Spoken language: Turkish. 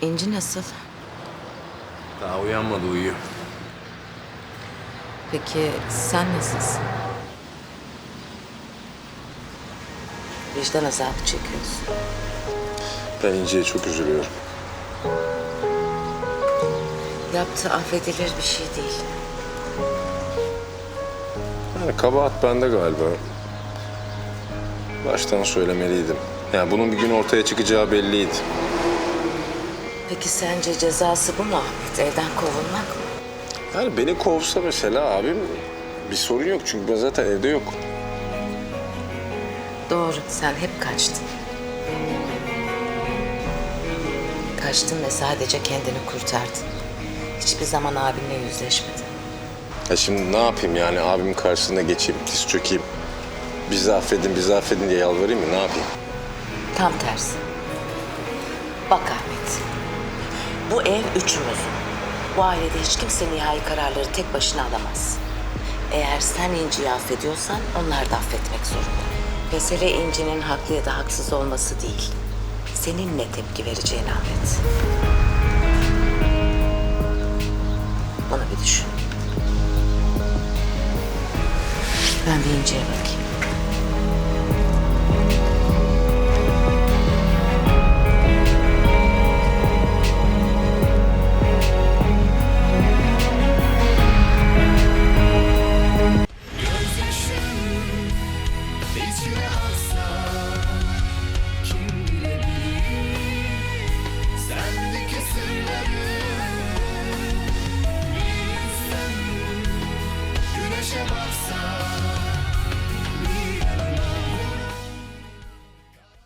İnci nasıl? Daha uyanmadı uyuyor. Peki sen nasılsın? Vicdan azabı çekiyorsun. Ben İnci'ye çok üzülüyorum. Yaptığı affedilir bir şey değil. Yani kabahat bende galiba. Baştan söylemeliydim. Yani bunun bir gün ortaya çıkacağı belliydi. Peki sence cezası bu mu Ahmet? Evden kovulmak mı? Yani beni kovsa mesela abim bir sorun yok çünkü ben zaten evde yok. Doğru, sen hep kaçtın. Kaçtın ve sadece kendini kurtardın. Hiçbir zaman abinle yüzleşmedin. Ya şimdi ne yapayım yani abimin karşısına geçeyim, diz çökeyim. Bizi affedin, bizi affedin diye yalvarayım mı? Ne yapayım? Tam tersi. Bak Ahmet, bu ev üçümüzün. Bu ailede hiç kimse nihai kararları tek başına alamaz. Eğer sen İnci'yi affediyorsan onlar da affetmek zorunda. Mesele İnci'nin haklı ya da haksız olması değil. Senin ne tepki vereceğin Ahmet. Bunu bir düşün. Ben bir İnci'ye bakayım.